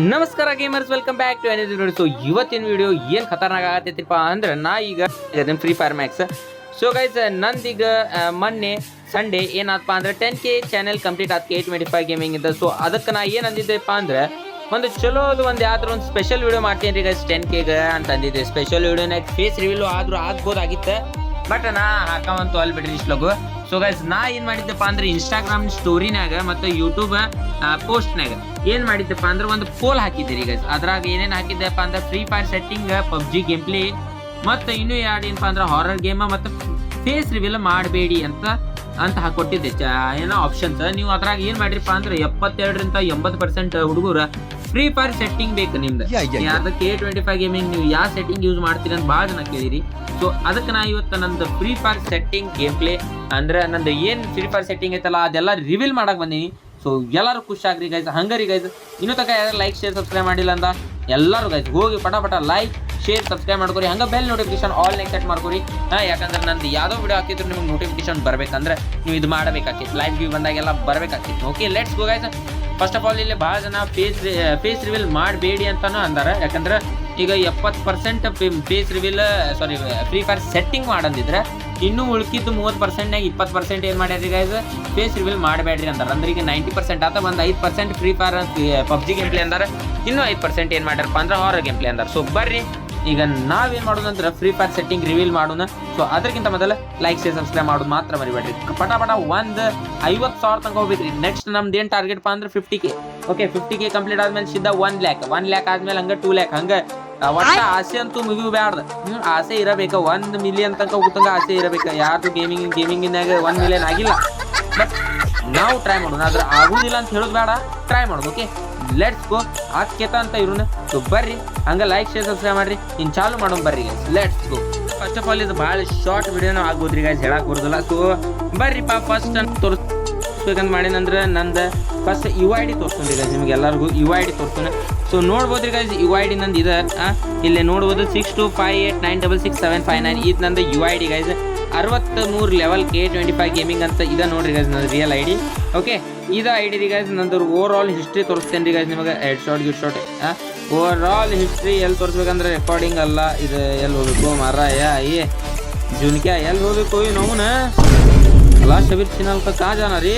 ನಮಸ್ಕಾರ gamers welcome back to any so ಇವತ್ತಿನ video ಏನು ಖತರ್ನಾಕ್ ಆಗತ್ತೈತಿಪ್ಪ ಅಂದ್ರೆ ನಾ ಈಗ free fire max so guys ನಂದೀಗ ಮೊನ್ನೆ ಸಂಡೇ ಏನಾದಪ್ಪ ಅಂದ್ರೆ ಟೆನ್ ಕೆ ಚಾನೆಲ್ ಕಂಪ್ಲೀಟ್ ಆತ್ ಏಟ್ ಟ್ವೆಂಟಿ ಫೈವ್ ಗೇಮಿಂಗ್ ಇಂದ. ಸೊ ಅದಕ್ಕೆ ನಾ ಏನು ಅಂದಿದ್ದೆಪ್ಪ ಅಂದ್ರೆ ಒಂದು ಚಲೋದು ಒಂದು ಯಾವ್ದಾರು ಒಂದು ಸ್ಪೆಷಲ್ ವಿಡಿಯೋ ಮಾಡ್ತೀನಿ ರೀ ಗೈಸ್ ಟೆನ್ ಕೆಗೆ ಅಂತ ಅಂದಿದ್ದೆ. ಸ್ಪೆಷಲ್ ವಿಡಿಯೋನಾಗ ಫೇಸ್ ರಿವೀಲು ಆದ್ರೂ ಆಗ್ಬೋದಾಗಿತ್ತು ಬಟ್ ನಾ ಹಾಕವಂತು ಅಲ್ಲಿ ಬಿಡ್ರಿ ಇಷ್ಟಲಗು ಸೊ ಗೈಸ್ ನಾ ಏನ್ ಮಾಡಿದ್ದಪ್ಪ ಅಂದ್ರೆ ಇನ್ಸ್ಟಾಗ್ರಾಮ್ ಸ್ಟೋರಿನಾಗ ಮತ್ತು ಯೂಟ್ಯೂಬ್ ಪೋಸ್ಟ್ನಾಗ ಏನ್ ಮಾಡಿದ್ದಪ್ಪ ಅಂದ್ರೆ ಒಂದು ಪೋಲ್ ಹಾಕಿದ್ದೀರಿ ಗೈಸ್ ಅದ್ರಾಗ ಏನೇನ್ ಹಾಕಿದ್ದೆಪ್ಪ ಅಂದ್ರೆ free fire setting PUBG game play ಮತ್ತು ಇನ್ನೂ ಎರಡು ಏನಪ್ಪ ಅಂದ್ರೆ ಹಾರರ್ ಗೇಮ್ ಮತ್ತು ಫೇಸ್ ರಿವೀಲ್ ಮಾಡಬೇಡಿ ಅಂತ ಅಂತ ಹಾಕೊಟ್ಟಿದ್ದೆ. ಏನೋ ಆಪ್ಷನ್ಸ್ ನೀವು ಅದ್ರಾಗ ಏನ್ ಮಾಡಿರಪ್ಪ ಅಂದ್ರೆ ಎಪ್ಪತ್ತೆರಡರಿಂದ ಎಂಬತ್ತು ಪರ್ಸೆಂಟ್ ಹುಡುಗರ ಫ್ರೀ ಫೈರ್ ಸೆಟ್ಟಿಂಗ್ ಬೇಕು ನಿಮ್ದು. ಯಾರ್ದು. ಕೆ ಟ್ವೆಂಟಿ ಫೈವ್ ಗೇಮಿಂಗ್ ನೀವು ಯಾವ ಸೆಟ್ಟಿಂಗ್ ಯೂಸ್ ಮಾಡ್ತೀರಿ ಅಂತ ಭಾಳ ಜನ ಕೇಳಿರಿ. ಸೊ ಅದಕ್ಕೆ ನಾ ಇವತ್ತು ನಂದು free fire setting game play ಅಂದ್ರೆ ನಂದು ಏನು ಫ್ರೀ ಫೈರ್ ಸೆಟ್ಟಿಂಗ್ ಐತಲ್ಲ ಅದೆಲ್ಲ ರಿವೀಲ್ ಮಾಡಕ್ ಬಂದೀನಿ. ಸೊ ಎಲ್ಲರೂ ಖುಷಿ ಆಗ್ರಿ ಗೈಸ್ ಹಂಗರಿ ಗೈಸ್ ಇನ್ನೂ ತನಕ ಯಾರು ಲೈಕ್ ಶೇರ್ ಸಬ್ಸ್ಕ್ರೈಬ್ ಮಾಡಿಲ್ಲ ಅಂತ ಎಲ್ಲರೂ ಗೈಸ್ ಹೋಗಿ ಪಟ ಪಟ ಲೈಕ್ ಶೇರ್ ಸಬ್ಸ್ಕ್ರೈಬ್ ಮಾಡ್ಕೊರಿ. ಹಂಗೆ bell notification all neck set ಮಾಡ್ಕೊರಿ. ಹಾ ಯಾಕಂದ್ರೆ ನಂದು ಯಾವುದೋ ವಿಡಿಯೋ ಹಾಕಿದ್ರು ನಿಮ್ಗೆ ನೋಟಿಫಿಕೇಶನ್ ಬರಬೇಕಂದ್ರೆ ನೀವು ಇದು ಮಾಡಬೇಕಾಗಿತ್ತು. ಲೈಕ್ ವ್ಯೂ ಬಂದಾಗೆಲ್ಲ ಬರಬೇಕಾಗಿತ್ತು. Okay let's go guys first of all ಇಲ್ಲಿ ಭಾಳ ಜನ ಫೇಸ್ ಫೇಸ್ ರಿವೀಲ್ ಮಾಡಬೇಡಿ ಅಂತಾನು ಅಂದಾರ. ಯಾಕಂದ್ರೆ ಈಗ ಎಪ್ಪತ್ತು percent face reveal sorry Free Fire setting ಮಾಡಂದಿದ್ರೆ ಇನ್ನೂ ಉಳ್ಕಿದ್ದು ಮೂವತ್ತು ಪರ್ಸೆಂಟ್ನಾಗ ಇಪ್ಪತ್ತು ಪರ್ಸೆಂಟ್ ಏನು ಮಾಡ್ಯಾರಿ ಗೈಸ್ ಫೇಸ್ ರಿವೀಲ್ ಮಾಡಬೇಡ್ರಿ ಅಂದಾರ. ಅಂದ್ರೆ ಈಗ ನೈಂಟಿ ಪರ್ಸೆಂಟ್ ಆತ ಒಂದು ಐದು percent Free Fire PUBG game play ಅಂದ್ರೆ. ಇನ್ನೂ ಐದು ಪರ್ಸೆಂಟ್ ಏನು ಮಾಡ್ಯಾರಪ್ಪ ಅಂದ್ರೆ ಹಾರರ್ ಗೇಮ್ ಪ್ಲೇ ಅಂದ್ರೆ. ಸೊ ಬರ್ರಿ. ಈಗ ನಾವೇನ್ ಮಾಡೋದು ಅಂದ್ರೆ ಫ್ರೀ ಫೈರ್ ಸೆಟ್ಟಿಂಗ್ ರಿವೀಲ್ ಮಾಡೋಣ. ಸೊ ಅದಕ್ಕಿಂತ ಮೊದಲ ಲೈಕ್ ಶೇರ್ ಸಬ್ಸ್ಕ್ರೈಬ್ ಮಾಡೋದು ಮಾತ್ರ ಮರಿಬೇಡ್ರಿ. ಪಟ ಪಟ ಒಂದು ಐವತ್ತು ಸಾವಿರ ತನಕ ಹೋಗ್ಬೇಕ್ರಿ. ನೆಕ್ಸ್ಟ್ ನಮ್ದು ಏನು ಟಾರ್ಗೆಟ್ ಪಾ ಅಂದ್ರೆ fifty K okay fifty K complete ಆದ್ಮೇಲೆ ಸಿದ್ಧ ಒನ್ ಲ್ಯಾಕ್ ಒನ್ ಲ್ಯಾಕ್ ಆದ್ಮೇಲೆ ಹಂಗ ಟೂ ಲ್ಯಾಕ್ ಹಂಗ ಒಟ್ಟ ಆಸೆ ಅಂತೂ ಮುಗಿಬ್ಯಾಡ್ದು ಹ್ಮ್, ಆಸೆ ಇರಬೇಕು. ಒಂದ್ ಮಿಲಿಯನ್ ತನಕ ಹೋಗ್ತಂಗ ಆಸೆ ಇರಬೇಕು. ಯಾರ್ದು ಗೇಮಿಂಗ್ ಗೇಮಿಂಗಿನಾಗ ಒನ್ ಮಿಲಿಯನ್ ಆಗಿಲ್ಲ. ಬಟ್ ನಾವು ಟ್ರೈ ಮಾಡೋಣ. ಆದ್ರೆ ಆಗುದಿಲ್ಲ ಅಂತ ಹೇಳೋದು ಬೇಡ. ಟ್ರೈ ಮಾಡೋದು ಓಕೆ ಲೆಟ್ಸ್ ಗೋ ಆಕೇತ ಅಂತ ಇರೋಣ ಸೊ ಬರ್ರಿ. ಹಂಗ ಲೈಕ್ ಶೇರ್ ಸಬ್ಸ್ಕ್ರೈಬ್ ಮಾಡ್ರಿ. ಇನ್ ಚಾಲು ಮಾಡೋಣ ಬರ್ರಿ let's go first of all ಇದು ಭಾಳ ಶಾರ್ಟ್ ವಿಡಿಯೋನೂ ಆಗೋದ್ರಿ ಗೈಸ್ ಹೇಳಕ್ಕೆ ಬರೋದಿಲ್ಲ. ಸೊ ಪಾ ಫಸ್ಟ್ ಅಂತ ತೋರಿಸ್ಬೇಕಂತ ಮಾಡೇನಂದ್ರೆ ನಂದು ಫಸ್ಟ್ ಯು ಐ ಡಿ ತೋರಿಸ್ಕೊಂಡ್ರಿ ಗೈಸ್ ನಿಮ್ಗೆ ಎಲ್ಲರಿಗೂ ಯು ಐ ಡಿ ತೋರಿಸ್ತಾನೆ. ಸೊ ನೋಡ್ಬೋದ್ರಿ ಗೈಸ್ ಯು ಐ ಡಿ ನಂದು ಇದೆ ಇಲ್ಲಿ ನೋಡ್ಬೋದು six two five eight nine double six seven five nine ಇದು ನಂದು ಯು ಐ ಡಿ ಗೈಸ್ ಅರವತ್ತ ಮೂರು level K twenty five gaming ಅಂತ ಇದೆ ನೋಡ್ರಿ ಗೈಸ್ ನನ್ನ ರಿಯಲ್ ಐ ಡಿ ಓಕೆ ಇದು ಐ ಡಿ ಗೈಸ್ ನಂದು ಓವರ್ ಆಲ್ ಹಿಸ್ಟ್ರಿ ತೋರಿಸ್ತೇನೆ ರೀ ಗೈಸ್ ನಿಮಗೆ. ಹೆಡ್ ಶಾರ್ಟ್ ಗಿಡ್ ಶಾರ್ಟ್ ಓವರ್ ಆಲ್ ಹಿಸ್ಟ್ರಿ ಎಲ್ಲಿ ತೋರಿಸ್ಬೇಕಂದ್ರೆ ರೆಕಾರ್ಡಿಂಗ್ ಅಲ್ಲ ಇದು ಎಲ್ಲಿ ಹೋಗ್ಬೇಕು? ಮಾರಾಯ ಏ ಜುನ್ಕ್ಯಾ ಎಲ್ಲಿ ಹೋಗ್ಬೇಕು? ನೋವುನ ಲಾಸ್ಟ್ ಅಭಿರ್ ಚಿನ್ನಲ್ ಕಾ ಜಾನ ರೀ?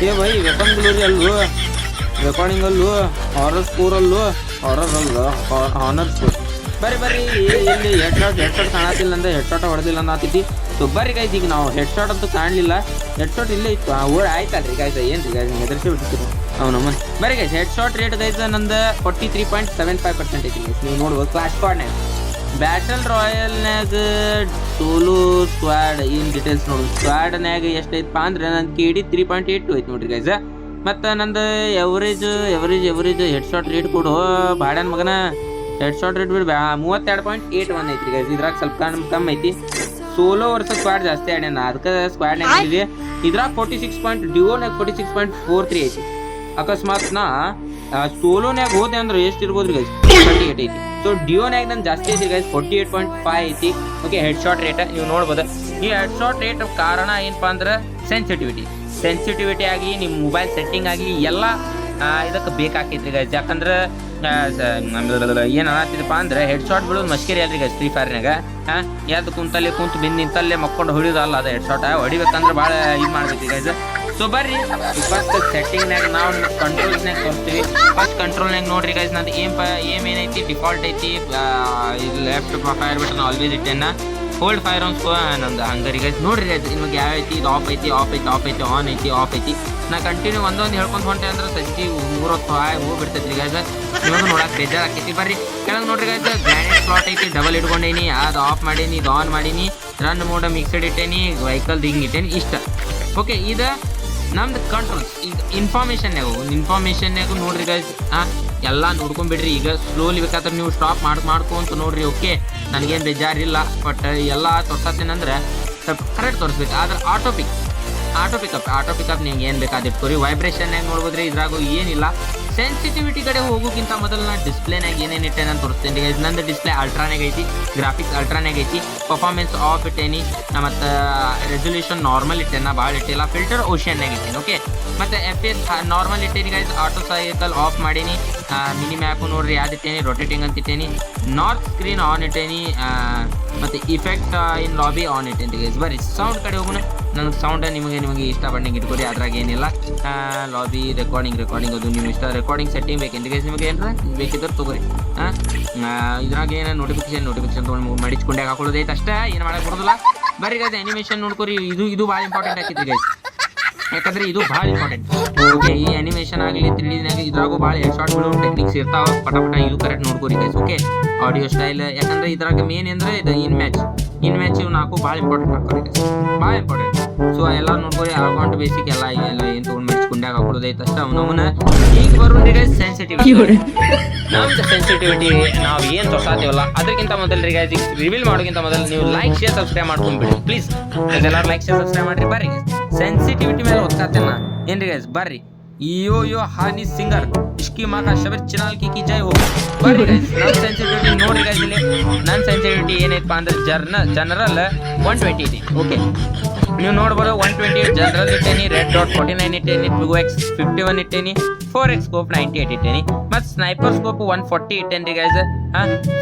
ಏ ಬೈ ವೆಪನ್ ಗ್ಲೋರಿ ಅಲ್ಲೂ ರೆಕಾರ್ಡಿಂಗ್ ಅಲ್ಲೂ ಹಾರರ್ ಸ್ಕೋರ್ ಅಲ್ವೋ ಹಾರರ್ ಅಲ್ಲ ಹಾನರ್ ಸ್ಕೋರ್ ಬರ್ರಿ ಬರಿ ಇಲ್ಲಿ ಹೆಡ್ ಶಾಟ್ ಹೆಡ್ ಶಾಟ್ ಕಾಣತಿಲ್ಲ ಅಂದ್ರೆ ಹೆಡ್ ಶಾಟ್ ಹೊಡೆದಿಲ್ಲ ಅನ್ನತೈತಿ ಸೊ ಬರ್ರಿ ಗೈಸ್ ಈಗ ನಾವು ಹೆಡ್ ಶಾಟ್ ಅಂತೂ ಕಾಣಲಿಲ್ಲ. ಹೆಡ್ ಶಾಟ್ ಇಲ್ಲೇ ಇತ್ತು. ಆ ಓಡ್ ಆಯ್ತಲ್ರಿ ಗೈಸ್ ಏನು ರೀ ಗೈಸ್ ಹೆದರ್ಸಿ ಬಿಟ್ಟಿತ್ತು ಅವ್ನು ನಮ್ಮ ಬರ್ರಿ guys head shot rate guys ನಂದು forty three point seven five percent ಐತಿ guys. ನೀವು ನೋಡ್ಬೋದು ಕ್ಲಾಸ್ ಕಾರ್ಡ್ನಾಗ ಬ್ಯಾಟಲ್ ರಾಯಲ್ನ್ಯಾಗ ಸೋಲೋ ಸ್ಕ್ವಾಡ್ ಏನು ಡೀಟೇಲ್ಸ್ ನೋಡು ಸ್ಕ್ವಾಡ್ನ್ಯಾಗ ಎಷ್ಟೈತಪ್ಪ ಅಂದ್ರೆ ನನ್ನ K D three point eight ಐತಿ ನೋಡ್ರಿ ಗೈಸ್ ಮತ್ತು ನಂದು average average average headshot rate ಕೊಡು ಬಾಡ್ಯಾನ ಮಗನ ಹೆಡ್ ಶಾಟ್ ರೇಟ್ ಬಿಡ್ಬೇ ಮೂವತ್ತೆರಡು ಪಾಯಿಂಟ್ ಏಟ್ ಒನ್ ಐತ್ರಿ ಗೈಸ್ ಇದ್ರಾಗ ಸ್ವಲ್ಪ ಕಮ್ಮಿ ಕಮ್ಮಿ ಐತಿ. ಸೋಲೋ ವರ್ಷ ಸ್ಕ್ವಾಡ್ ಜಾಸ್ತಿ ಆಡ್ಯಾನ. ಅದಕ್ಕೆ ಸ್ಕ್ವಾಡ್ ಇದೆ ಇದ್ರಾಗ forty six point ಡಿಯೋನಾಗ forty six point four three ಐತಿ ಅಕಸ್ಮಾತ್ ನಾ ಸೋಲೋನ್ಯಾಗ ಹೋದೆ ಅಂದ್ರೆ ಎಷ್ಟು ಇರ್ಬೋದು ಗೈಸ್ ಫೋರ್ಟಿ ಏಟ್ ಐತಿ ಸೊ ಡಿಯೋನ್ಯಾಗ ನಾನು ಜಾಸ್ತಿ ಐತಿ guys forty eight point five ಐತಿ. ಓಕೆ ಹೆಡ್ ಶಾಟ್ ರೇಟ್ ನೀವು ನೋಡ್ಬೋದು. ಈ ಹೆಡ್ ಶಾಟ್ ರೇಟ್ ಕಾರಣ ಏನಪ್ಪ ಅಂದ್ರೆ ಸೆನ್ಸಿಟಿವಿಟಿ ಸೆನ್ಸಿಟಿವಿಟಿ ಆಗಿ ನಿಮ್ಮ ಮೊಬೈಲ್ ಸೆಟ್ಟಿಂಗ್ ಆಗಿ, ಎಲ್ಲ ಇದಕ್ಕೆ ಬೇಕಾಕೈತ್ರಿ ಗೈಸ್ ಯಾಕಂದ್ರೆ ಏನು ಅನ್ನತ್ತಿದಪ್ಪ ಅಂದ್ರೆ ಹೆಡ್ ಶಾಟ್ ಬಿಡೋದು ಮಸ್ಕೇರಿ ಅಲ್ರಿ ಗೈಸ್ ಫ್ರೀ ಫೈರ್ನಾಗ ಹಾಂ ಎದ್ದು ಕುಂತಲ್ಲಿ ಕುಂತು ಬಿಂದು ನಿಂತಲ್ಲೇ ಮಕ್ಕೊಂಡು ಹೊಡಿಯೋದಲ್ಲ ಅದು ಹೆಡ್ ಶಾಟ್ ಹೊಡಿಬೇಕಂದ್ರೆ ಭಾಳ ಇದು ಮಾಡ್ಬೇಕು ಗೈಸ್ ಸೊ ಬರ್ರಿ. ಫಸ್ಟ್ ಸೆಟ್ಟಿಂಗ್ನಾಗ ನಾವು ಕಂಟ್ರೋಲ್ಸ್ನಾಗ ತೋರಿಸ್ತೀವಿ. ಫಸ್ಟ್ ಕಂಟ್ರೋಲ್ನಾಗ ನೋಡ್ರಿ ಗೈಸ್ ನಂದು ಏಮ್ ಏಮ್ ಏನೈತಿ? ಡಿಫಾಲ್ಟ್ ಐತಿ. ಇದು ಲೆಫ್ಟ್ ಫೈರ್ ಬಟನ್ ಆಲ್ವೇಸ್ ಇಟ್ಟೆನ್ನ ಹೋಲ್ಡ್ ಫೈರ್ ಆನ್ ಸ್ಕೋ ನಂದು ಹಂಗರಿ ಗೈಸ್ ನೋಡ್ರಿ ಗೈಸ್ ನಿಮಗೆ ಯಾವ ಐತಿ? ಇದು ಆಫ್ ಐತಿ ಆಫ್ ಐತಿ ಆಫ್ ಐತಿ ಆನ್ ಐತಿ ಆಫ್ ಐತಿ. ನಾ ಕಂಟಿನ್ಯೂ ಒಂದೊಂದು ಹೇಳ್ಕೊಂತ ಹೊಂಟೆ ಅಂದ್ರೆ ಸಜ್ಜಿ ಮೂರೊತ್ತು ಹಾಯ್ ಬಿಡ್ತೈತಿ ಗಾಯ್ಸ್ ನೀವೊಂದು ನೋಡಕ್ ಬೇಜಾರ್ ಆಕೈತಿ ಬರ್ರಿ. ಕೆಳಗೆ ನೋಡ್ರಿ ಗಾಯ್ಸ್ ಗ್ರಾನೇಟ್ ಸ್ಲಾಟ್ ಐತಿ. ಡಬಲ್ ಇಟ್ಕೊಂಡೇನಿ. ಅದು ಆಫ್ ಮಾಡೀನಿ, ಇದು ಆನ್ ಮಾಡೀನಿ. ರನ್ ಮೋಡ ಮಿಕ್ಸಡ್ ಇಟ್ಟೇನಿ. ವೆಹಿಕಲ್ ಹಿಂಗೆ ಇಟ್ಟೇನಿ. ಇಷ್ಟ. ಓಕೆ ಇದು ನಮ್ದು ಕಂಟ್ರೋಲ್ಸ್ ಈಗ ಒಂದು ಇನ್ಫಾರ್ಮೇಷನ್ಯಾಗು ನೋಡ್ರಿ ಗೈಸ್ ಹಾಂ, ಎಲ್ಲ ನೋಡ್ಕೊಂಬಿಡ್ರಿ ಈಗ ಸ್ಲೋಲಿ ಬೇಕಾದ್ರೆ ನೀವು ಸ್ಟಾಪ್ ಮಾಡಿ ಮಾಡ್ಕೊಂತ ನೋಡ್ರಿ. ಓಕೆ ನನಗೇನು ಬೇಜಾರಿಲ್ಲ. ಬಟ್ ಎಲ್ಲ ತೋರ್ಸತ್ತೇನಂದ್ರೆ ಸ್ವಲ್ಪ ಕರೆಕ್ಟ್ ತೋರಿಸ್ಬೇಕು. ಆದ್ರೆ auto pick auto pickup auto pickup ನಿಮ್ಗೆ ಏನು ಬೇಕಾದ ವೈಬ್ರೇಷನ್ ಹೆಂಗೆ ನೋಡ್ಬೋದ್ರಿ? ಇದ್ರಾಗೂ ಏನಿಲ್ಲ. ಸೆನ್ಸಿಟಿವಿಟಿ ಕಡೆ ಹೋಗೋಕ್ಕಿಂತ ಮೊದಲು ನಾನು ಡಿಸ್ಪ್ಲೇನಾಗ ಏನೇನು ಇಟ್ಟೆ ನಾನು ತೋರಿಸ್ತೀನಿ ನಂದು ಡಿಸ್ಪ್ಲೇ ಅಲ್ಟ್ರಾನಾಗ ಐತಿ ಗ್ರಾಫಿಕ್ಸ್ ಅಲ್ಟ್ರಾನಾಗ ಐತಿ. ಪರ್ಫಾರ್ಮೆನ್ಸ್ ಆಫ್ ಇಟ್ಟೇನಿ. ಮತ್ತು ರೆಸೊಲ್ಯೂಷನ್ ನಾರ್ಮಲ್ ಇಟ್ಟೇನ ಭಾಳ ಇಟ್ಟಿಲ್ಲ ಫಿಲ್ಟರ್ ಓಷನ್ನಾಗ ಇಟ್ಟೇನಿ ಓಕೆ ಮತ್ತು ಎಫ್ ಎಸ್ ನಾರ್ಮಲ್ ಇಟ್ಟೇನಿ ಗೈಸ್ ಆಟೋ ಸೈಕಲ್ ಆಫ್ ಮಾಡೀನಿ. ಮಿನಿ ಮ್ಯಾಪು ನೋಡ್ರಿ, ಯಾವ್ದು ಇಟ್ಟೇನಿ? ರೊಟೇಟಿಂಗ್ ಅಂತ ಇಟ್ಟೇನಿ. ನಾರ್ತ್ ಸ್ಕ್ರೀನ್ ಆನ್ ಇಟ್ಟೇನಿ. ಮತ್ತು ಇಫೆಕ್ಟ್ ಇನ್ ಲಾಬಿ ಆನ್ ಇಟ್ಟೇನಿ ಗೈಸ್ ಬರೀ ಸೌಂಡ್ ಕಡೆ ಹೋಗೋಣ ನನಗೆ ಸೌಂಡ್ ನಿಮಗೆ ನಿಮಗೆ ಇಷ್ಟ ಬಂದಂಗೆ ಇಟ್ಕೊರಿ ಅದ್ರಾಗ ಏನಿಲ್ಲ. ಲಾಬಿ ರೆಕಾರ್ಡಿಂಗ್ ರೆಕಾರ್ಡಿಂಗ್ ಅದು ನಿಮ್ಮ ಇಷ್ಟ ರೆಕಾರ್ಡಿಂಗ್ ಸೆಟ್ಟಿಂಗ್ ಬೇಕು? ನಿಮಗೆ ಏನಾರ ಬೇಕಿದ್ರೆ ತೊಗೊರಿ. ಹಾಂ ಇದ್ರಾಗ ಏನು ನೋಟಿಫಿಕೇಶನ್ ನೋಟಿಫಿಕೇಶನ್ ತೊಗೊಂಡು ಮಡಿಚ್ಕೊಂಡಾಗ ಹಾಕೊಳ್ಳೋದೈತೆ ಅಷ್ಟೇ, ಏನು ಮಾಡಕ್ಕೆ ಬರೋದಿಲ್ಲ. ಬರ್ರಿ ಗೈಸ್ ಅನಿಮೇಷನ್ ನೋಡ್ಕೊರಿ, ಇದು ಇದು ಭಾಳ ಇಂಪಾರ್ಟೆಂಟ್ ಆಗಿತ್ತು ಗೈಸ್ ಯಾಕಂದ್ರೆ ಇದು ಭಾಳ ಇಂಪಾರ್ಟೆಂಟ್ ಓಕೆ ಈ ಅನಿಮೇಷನ್ ಆಗಲಿ ತಿಳಿದಾಗ ಇದ್ರಾಗೂ ಭಾಳ ಶಾರ್ಟ್ಗಳು ಟೆಕ್ನಿಕ್ಸ್ ಇರ್ತಾವ. ಪಟ ಪಟ ಇದು ಕರೆಕ್ಟ್ ನೋಡ್ಕೋರಿ ಗೈಸ್ ಓಕೆ ಆಡಿಯೋ ಸ್ಟೈಲ್ ಯಾಕಂದ್ರೆ ಇದ್ರಾಗ ಮೇನ್ ಅಂದ್ರೆ ಇದು ಇನ್ ಮ್ಯಾಚ್ ಇನ್ ಮ್ಯಾಚ್ ಇವು ನಾಲ್ಕು ಭಾಳ ಇಂಪಾರ್ಟೆಂಟ್ ಗೈಸ್ ಭಾಳ ಇಂಪಾರ್ಟೆಂಟ್ ಸೊ ಎಲ್ಲ ನೋಡ್ಕೊರಿ ಅಕೌಂಟ್ ಬೇಸಿಕ್ ಎಲ್ಲ ಇವೆಲ್ಲ ಏನು ತೊಗೊಂಡು ಮೆಚ್ಕೊಂಡಾಗ ಹಾಕೊಳ್ಳೋದೈತೆ ಅಷ್ಟೇ. ಅವನವನ ಈಗ ಬರೋರಿ ಗೈಸ್ ಸೆನ್ಸಿಟಿವಿಟಿ ನಮ್ದು ಸೆನ್ಸಿಟಿವಿಟಿ ನಾವು ಏನು ತೋರ್ಸಾತೀವಲ್ಲ ಅದಕ್ಕಿಂತ ಮೊದಲು ಗೈಸ್ ರಿವೀಲ್ ಮಾಡೋಕ್ಕಿಂತ ಮೊದಲು ನೀವು ಲೈಕ್ ಶೇರ್ ಸಬ್ಸ್ಕ್ರೈಬ್ ಮಾಡ್ಕೊಂಡ್ಬಿಡಿ. ಪ್ಲೀಸ್ ಎಲ್ಲರೂ ಲೈಕ್ ಶೇರ್ ಸಬ್ಸ್ಕ್ರೈಬ್ ಮಾಡ್ರಿ. ಬರ್ರಿ ಸೆನ್ಸಿಟಿವಿಟಿ ಮೇಲೆ ಓದ್ಕಾತೇನ ಏನ್ರಿ ಗೈಸ್ ಬರ್ರಿ. ಯೋ ಯೋ ಹಾನಿ ಸಿಂಗರ್. ಇಷ್ಕಿ ಮಾತಾ ಶಬರ್ ಚಿನಾಲ್ ಕಿ ಕಿ ಜೈ ಹೋ ಬರ್ರಿ ಗೈಸ್ ನನ್ನ ಸೆನ್ಸಿಟಿವಿಟಿ ನೋಡ್ರಿ ಗೈಸ್ ಇಲ್ಲಿ. ನನ್ನ ಸೆನ್ಸಿಟಿವಿಟಿ ಏನೈತಪ್ಪ ಅಂದ್ರೆ ಜರ್ನ ಜನರಲ್ ಒನ್ ಟ್ವೆಂಟಿ ಇದೆ ಓಕೆ ನೀವು ನೋಡ್ಬೋದು ಒನ್ ಟ್ವೆಂಟಿ ಏಟ್ ಜನರಲ್ ಇಟ್ಟೇನಿ ರೆಡ್ ಡಾಟ್ ಫೋರ್ಟಿ ನೈನ್ ಇಟ್ಟೇನಿ two X fifty one ಇಟ್ಟೇನಿ four X scope ninety eight ಇಟ್ಟೇನಿ, ಮತ್ತು sniper scope one forty ಇಟ್ಟೇನಿ guys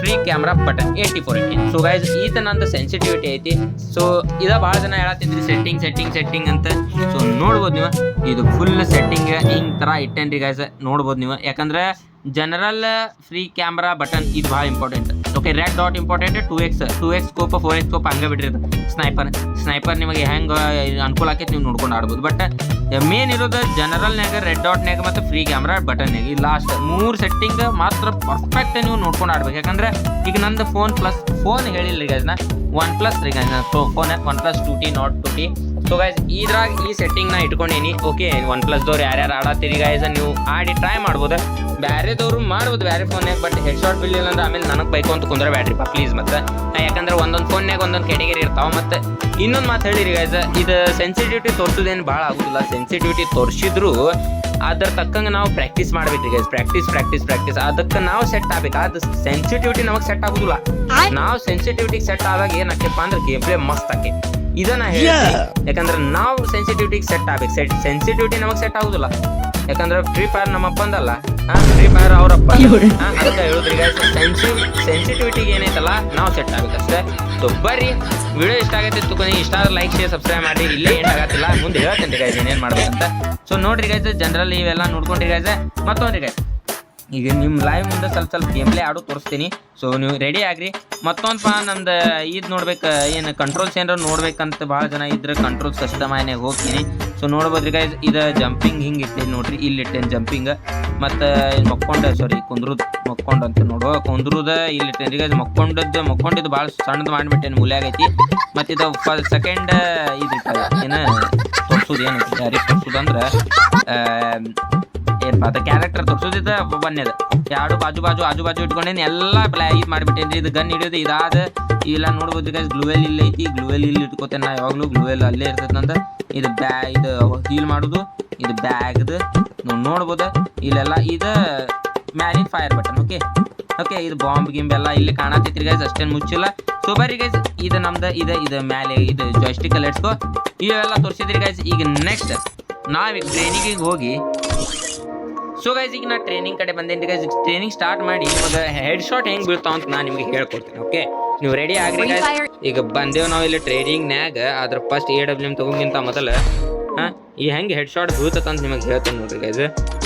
free camera button eighty four ಇಟ್ಟೇನಿ. So guys ಈ ನಂದು sensitivity ಐತಿ. So ಇದ ಭಾಳ ಜನ ಹೇಳತ್ತಿದ್ರಿ ಸೆಟ್ಟಿಂಗ್ ಸೆಟ್ಟಿಂಗ್ ಸೆಟ್ಟಿಂಗ್ ಅಂತ. ಸೊ ನೋಡ್ಬೋದು ನೀವು, ಇದು ಫುಲ್ ಸೆಟ್ಟಿಂಗ್ ಹಿಂಗೆ ಥರ ಇಟ್ಟೇನ್ರಿ ಗೈಸ್ ನೋಡ್ಬೋದು ನೀವು. ಯಾಕಂದ್ರೆ ಜನರಲ್ ಫ್ರೀ ಕ್ಯಾಮ್ರಾ ಬಟನ್ ಇದು ಭಾಳ important okay red dot important two X two X scope four X scope ಹಂಗೆ ಬಿಡ್ರಿ ಸ್ನೈಪರ್ ಸ್ನೈಪರ್ ನಿಮಗೆ ಹೆಂಗೆ ಅನುಕೂಲ ಆಕೈತಿ ನೀವು ನೋಡ್ಕೊಂಡು ಆಡ್ಬೋದು. ಬಟ್ ಮೇನ್ ಇರೋದು ಜನರಲ್ನಾಗ ರೆಡ್ ಡಾಟ್ನಾಗ ಮತ್ತು ಫ್ರೀ ಕ್ಯಾಮ್ರಾ ಬಟನ್ನಾಗ ಈ ಲಾಸ್ಟ್ ಮೂರು ಸೆಟ್ಟಿಂಗ್ ಮಾತ್ರ ಪರ್ಫೆಕ್ಟ್ ನೀವು ನೋಡ್ಕೊಂಡು ಆಡ್ಬೇಕು. ಯಾಕಂದ್ರೆ ಈಗ ನಂದು ಫೋನ್ ಪ್ಲಸ್ ಫೋನ್ ಹೇಳಿಲ್ಲ ಈಗ ಅದನ್ನ ಒನ್ ಪ್ಲಸ್ ರೀ phone OnePlus two T not two T so guys ಇದ್ರಾಗ ಈ ಸೆಟ್ಟಿಂಗ್ ನಾ ಇಟ್ಕೊಂಡೀನಿ. ಓಕೆ ಒನ್ ಪ್ಲಸ್ದವ್ರು ಯಾರ್ಯಾರು ಆಡತ್ತೀರಿ ಗೈಸ್ ನೀವು ಆಡಿ ಟ್ರೈ ಮಾಡ್ಬೋದು. ಬ್ಯಾರೆದವ್ರು ಮಾಡ್ಬೋದು ಬ್ಯಾರೆ ಫೋನ್ಯಾಗ ಬಟ್ ಹೆಡ್ ಶಾಟ್ ಬಿಲ್ಲಿಲ್ಲ ಇಲ್ಲ ಅಂದ್ರೆ ಆಮೇಲೆ ನನಗೆ ಬೈಕು ಅಂತ ಕುಂದ್ರೆ ಪಾ ಪ್ಲೀಸ್ ಮತ್ತೆ. ಯಾಕಂದ್ರೆ ಒಂದೊಂದು ಫೋನ್ಯಾಗ ಒಂದೊಂದು ಕೆಟಗರಿ ಇರ್ತಾವ ಮತ್ತೆ. ಇನ್ನೊಂದು ಮಾತು ಹೇಳಿರಿ ಗೈಸ್ ಇದು ಸೆನ್ಸಿಟಿವಿಟಿ ತೋರಿಸೋದೇನು ಭಾಳ ಆಗುದಿಲ್ಲ. ಸೆನ್ಸಿಟಿವಿಟಿ ತೋರಿಸಿದ್ರು ಅದ್ರ ತಕ್ಕಂಗೆ ನಾವು ಪ್ರಾಕ್ಟೀಸ್ ಮಾಡ್ಬೇಕ್ರಿ ಗೈಸ್ ಪ್ರಾಕ್ಟೀಸ್ ಪ್ರಾಕ್ಟೀಸ್ ಪ್ರಾಕ್ಟೀಸ್ ಅದಕ್ಕೆ ನಾವು ಸೆಟ್ ಆಗ್ಬೇಕು. ಅದು ಸೆನ್ಸಿಟಿವಿಟಿ ನಮಗೆ ಸೆಟ್ ಆಗುದಿಲ್ಲ. ನಾವು ಸೆನ್ಸಿಟಿವಿಟಿ ಸೆಟ್ ಆದಾಗ ಏನಾಕೈತಪ್ಪ ಅಂದ್ರೆ ಗೇಮ್ ಪ್ಲೇ ಮಸ್ತ್ ಆಕೈತಿ. ಇದನ್ನ ಹೇಳ್ತೀನಿ. ಯಾಕಂದ್ರೆ ನಾವು ಸೆನ್ಸಿಟಿವಿಟಿಗೆ ಸೆಟ್ ಆಗ್ಬೇಕು ಸೆಟ್ ಸೆನ್ಸಿಟಿವಿಟಿ ನಮಗೆ ಸೆಟ್ ಆಗುದಿಲ್ಲ. ಯಾಕಂದ್ರೆ ಫ್ರೀ ಫೈರ್ ನಮ್ಮ ಅಪ್ಪಂದಲ್ಲ ಫ್ರೀ ಫೈರ್ ಅವರಪ್ಪ ಅದಕ್ಕೆ ಹೇಳುದ್ರಿ ಸೆನ್ಸಿಟಿವಿಟಿಗೆ ಏನೈತಲ್ಲ ನಾವು ಸೆಟ್ ಆಗ್ಬೇಕಷ್ಟೇ ಸೊ ಬರ್ರಿ. ವಿಡಿಯೋ ಇಷ್ಟ ಆಗುತ್ತೆ ತುకొని ಇಷ್ಟ ಆದ್ರೆ ಲೈಕ್ ಶೇರ್ ಸಬ್ಸ್ಕ್ರೈಬ್ ಮಾಡಿ. ಇಲ್ಲೇ ಏನು ಆಗತ್ತಿಲ್ಲ ಮುಂದೆ ಹೇಳ್ತೇನೆ ಗೈಸ್ ಏನೇನು ಮಾಡ್ಬೇಕಂತ. ಸೊ ನೋಡ್ರಿ ಗೈಸ್ ಜನರಲ್ಲಿ ಇವೆಲ್ಲ ನೋಡ್ಕೊಂಡ್ರಿ ಗೈಸ್ ಮತ್ತೊಂದ್ರಿ ಗೈಸ್ ಈಗ ನಿಮ್ಮ ಲೈವ್ ಮುಂದೆ ಸ್ವಲ್ಪ ಸ್ವಲ್ಪ ಗೇಮ್ ಪ್ಲೇ ಆಡೋ ತೋರಿಸ್ತೀನಿ. ಸೊ ನೀವು ರೆಡಿ ಆಗ್ರಿ. ಮತ್ತೊಂದಪ್ಪ ನಮ್ದು ಇದು ನೋಡ್ಬೇಕು, ಏನು ಕಂಟ್ರೋಲ್ಸ್ ಏನಾರ ನೋಡ್ಬೇಕಂತ ಭಾಳ ಜನ ಇದ್ರೆ ಕಂಟ್ರೋಲ್ಸ್ ಕಸ್ಟಮೈನಾಗ ಹೋಗ್ತೀನಿ. ಸೊ ನೋಡ್ಬೋದ್ರಿ ಗೈಸ್ ಇದು ಜಂಪಿಂಗ್ ಹಿಂಗೆ ಇಟ್ಟೇನಿ ನೋಡ್ರಿ. ಇಲ್ಲಿ ಇಟ್ಟೇನ್ ಜಂಪಿಂಗ್ ಮತ್ತು ಮಕ್ಕೊಂಡ ಸಾರಿ ಕುಂದ್ರುದ್ ಮಕ್ಕೊಂಡ್ ಅಂತ ನೋಡುವ ಕುಂದ್ರದ, ಇಲ್ಲಿ ಇಟ್ಟೇನಿ ಗೈಸ್ ಮಕ್ಕೊಂಡದ್ದು, ಮಕ್ಕೊಂಡಿದ್ದು ಭಾಳ ಸಣ್ಣದು ಮಾಡಿಬಿಟ್ಟೇನು ಮೂಲೆ ಆಗೈತಿ ಮತ್ತು ಇದು ಸೆಕೆಂಡ್ ಇದು ಇಟ್ಟದ ಏನು, ತೋರಿಸೋದು ಏನು ಯಾರಿಗೆ ಏನಪ್ಪ ಅದ ಕ್ಯಾರೆಕ್ಟರ್ ತೋರ್ಸೋದಿದ್ದ ಬನ್ನಿದ ಎರಡು ಬಾಜು ಬಾಜು, ಆಜು ಬಾಜು ಇಟ್ಕೊಂಡೇನಿ, ಎಲ್ಲ ಬ್ಲಾ ಇದು ಮಾಡಿಬಿಟ್ಟೇನ್ರಿ, ಇದು ಗನ್ ಹಿಡಿಯೋದು ಇದಾದ. ಇಲ್ಲ ನೋಡ್ಬೋದು ಗೈಸ್ ಗ್ಲೂವೆಲ್ ಇಲ್ಲ ಐತಿ ಗ್ಲೂವೆಲ್ ಇಲ್ಲಿ ಇಟ್ಕೋತೇನೆ ನಾ ಯಾವಾಗಲೂ ಗ್ಲೂವೆಲ್ ಅಲ್ಲೇ ಇರ್ತದಂದ ಇದು ಬ್ಯಾ, ಇದು ಹೀಲ್ ಮಾಡೋದು, ಇದು ಬ್ಯಾಗ್ದು ನೋಡ್ಬೋದು, ಇಲ್ಲೆಲ್ಲ ಇದು ಮ್ಯಾಲಿನ ಫೈರ್ ಬಟನ್ ಓಕೆ ಓಕೆ ಇದು ಬಾಂಬ್ ಗಿಂಬ್ ಎಲ್ಲ ಇಲ್ಲಿ ಕಾಣತೈತ್ರಿ ಗೈಸ್ ಅಷ್ಟೇನು ಮುಚ್ಚಿಲ್ಲ. ಸೊ ಬರ್ರಿ ಗೈಸ್ ಇದು ನಮ್ದು, ಇದು ಇದು ಮ್ಯಾಲೆ ಇದು ಜಾಯ್ಸ್ಟಿಕ್ ಲೆಟ್ಸ್ಕೋ ಇವೆಲ್ಲ ತೋರಿಸಿದ್ರಿ ಗೈಸ್ ಈಗ ನೆಕ್ಸ್ಟ್ ನಾವೀಗ ಟ್ರೈನಿಗೆ ಹೋಗಿ ಸೊ ಗೈಸ್ ಈಗ ನಾ ಟ್ರೈನಿಂಗ್ ಕಡೆ ಬಂದೇನಿ ಗೈಸ್ ಟ್ರೈನಿಂಗ್ ಸ್ಟಾರ್ಟ್ ಮಾಡಿ ನಿಮಗೆ ಹೆಡ್ ಶಾಟ್ ಹೆಂಗ್ ಬೀಳ್ತಾವ ಅಂತ ನಾನು ನಿಮಗೆ ಹೇಳ್ಕೊಡ್ತೀನಿ ಓಕೆ ನೀವು ರೆಡಿ ಆಗ್ರಿ ಗೈಸ್ ಈಗ ಬಂದೇವು ನಾವು ಇಲ್ಲಿ ಟ್ರೈನಿಂಗ್ನ್ಯಾಗ ಅದ್ರ ಫಸ್ಟ್ ಎ ಡಬ್ಲ್ಯೂ ಎಂ ಮೊದಲ ಮೊದಲು ಹಾಂ? ಈ ಹೆಂಗೆ ಹೆಡ್ ಶಾಟ್ ಬೀಳ್ತದಂತ ನಿಮಗೆ ಹೇಳ್ತೇನೆ ನೋಡ್ರಿ ಗೈಸ್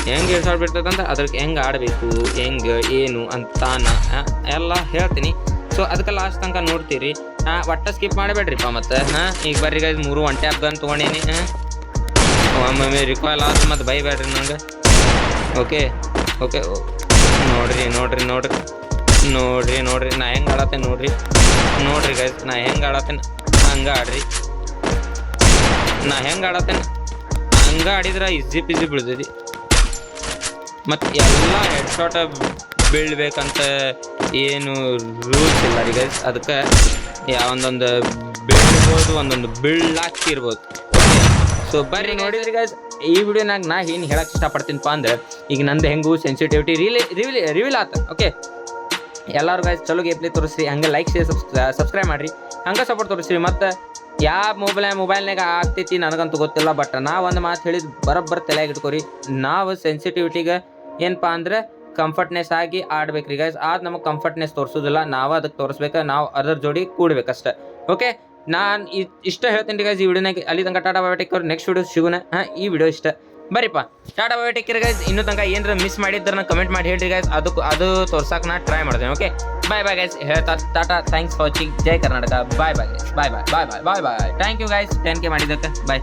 ಹೆಂಗೆ ಹೆಡ್ ಶಾಟ್ ಬೀಳ್ತದಂತ ಅದ್ರಕ್ಕೆ ಹೆಂಗೆ ಆಡಬೇಕು ಹೆಂಗೆ ಏನು ಅಂತಾನ ಆ, ಎಲ್ಲ ಹೇಳ್ತೀನಿ. ಸೊ ಅದಕ್ಕೆ ಲಾಸ್ಟ್ ತನಕ ನೋಡ್ತೀರಿ. ಹಾಂ ಒಟ್ಟ ಸ್ಕಿಪ್ ಮಾಡಬೇಡ್ರಿಪ್ಪ ಮತ್ತೆ ಹಾಂ? ಈಗ ಬರ್ರಿ ಗೈಸ್ ಮೂರು ಒನ್ ಟ್ಯಾಪ್ ಗನ್ ತೊಗೊಂಡೇನಿ ಹಾಂ? ಒಮ್ಮೊಮ್ಮೆ ರಿಕಾಲ್ ಆದ್ರೆ ಮತ್ತೆ ಬೈಬೇಡ್ರಿ ನಂಗೆ. ಓಕೆ ಓಕೆ ನೋಡ್ರಿ ನೋಡ್ರಿ ನೋಡ್ರಿ ನೋಡ್ರಿ ನೋಡ್ರಿ, ನಾ ಹೆಂಗೆ ಆಡತ್ತೇನೆ ನೋಡ್ರಿ ನೋಡ್ರಿ ಗೈಸ್ ನಾ ಹೆಂಗೆ ಆಡತ್ತೇನೆ ಹಂಗೆ ಆಡ್ರಿ. ನಾ ಹೆಂಗೆ ಆಡತ್ತೇನೆ ಹಂಗೆ ಆಡಿದ್ರೆ ಇಜ್ಜಿ ಪಿಜಿ ಬೀಳ್ತೈತಿ. ಮತ್ತು ಎಲ್ಲ ಹೆಡ್ ಶಾಟ ಬೀಳ್ಬೇಕಂತ ಏನು ರೂಲ್ಸ್ ಇಲ್ಲ ರೀ ಗೈಸ್ ಅದಕ್ಕೆ ಒಂದೊಂದು ಬೀಳ್ಬೋದು, ಒಂದೊಂದು ಬೀಳಾಕಿರ್ಬೋದು ಸೊ ಬರ್ರಿ ನೋಡಿದ್ರಿ ಗೈಸ್ ಈ ವಿಡಿಯೋನಾಗ ನಾ ಏನು ಹೇಳಕ್ಕೆ ಇಷ್ಟಪಡ್ತೀನಪ್ಪ ಅಂದ್ರೆ, ಈಗ ನಂದು ಹೆಂಗು ಸೆನ್ಸಿಟಿವಿಟಿ ರಿವಿಲ್ ರಿವಿಲ್ ಆತ ಓಕೆ ಎಲ್ಲರೂ ಗೈಸ್ ಚಲೋ ಗೇಪ್ಲಿ ತೋರಿಸ್ರಿ, ಹಂಗೆ ಲೈಕ್ ಶೇರ್ ಸಬ್ಸ್ಕ್ರೈಬ್ ಮಾಡಿರಿ. ಹಂಗೆ ಸಪೋರ್ಟ್ ತೋರಿಸ್ರಿ, ಮತ್ತು ಯಾವ ಮೊಬೈಲ್ ಮೊಬೈಲ್ನಾಗ ಆಗ್ತೈತಿ ನನಗಂತೂ ಗೊತ್ತಿಲ್ಲ ಬಟ್ ನಾ ಒಂದು ಮಾತು ಹೇಳಿದ ಬರೋಬ್ಬರ ತಲೆಯಾಗಿ ಇಟ್ಕೋರಿ. ನಾವು ಸೆನ್ಸಿಟಿವಿಟಿಗೆ ಏನಪ್ಪ ಅಂದ್ರೆ ಕಂಫರ್ಟ್ನೆಸ್ ಆಗಿ ಆಡ್ಬೇಕ್ರಿ ಗೈಸ್ ಆದ್ ನಮಗೆ ಕಂಫರ್ಟ್ನೆಸ್ ತೋರಿಸೋದಿಲ್ಲ, ನಾವು ಅದಕ್ಕೆ ತೋರಿಸ್ಬೇಕು, ನಾವು ಅದರ ಜೋಡಿ ಕೂಡ್ಬೇಕಷ್ಟೆ ಓಕೆ ನಾನು ಇಷ್ಟ ಹೇಳ್ತೀನಿ ಗೈಸ್ ಈ ವಿಡಿಯೋನ ಅಲ್ಲಿ ತನಕ ಟಾಟಾ ಬಯೋಟೆಕ್ ಅವ್ರು ನೆಕ್ಸ್ಟ್ ವಿಡಿಯೋ ಸಿಗೋಣ ಹಾಂ, ಈ ವಿಡಿಯೋ ಇಷ್ಟ. ಬರೀಪ್ಪ ಟಾಟಾ ಬಯೋಟೆಕ್ ಗೈಸ್ ಇನ್ನೂ ತನಕ ಏನಾರ ಮಿಸ್ ಮಾಡಿದ್ರೆ ಕಮೆಂಟ್ ಮಾಡಿ ಹೇಳ್ರಿ ಗೈಸ್ ಅದಕ್ಕೆ ಅದು ತೋರ್ಸಕ್ಕೆ ನಾ ಟ್ರೈ ಮಾಡ್ತೇನೆ ಓಕೆ ಬಾಯ್ ಬಾಯ್ ಗೈಸ್ ಹೇಳ್ತಾ Tata thanks for watching Jai Karnataka. Bye bye guys bye bye bye bye bye bye thank you guys ten K ಮಾಡಿದ್ದಕ್ಕೆ. ಬಾಯ್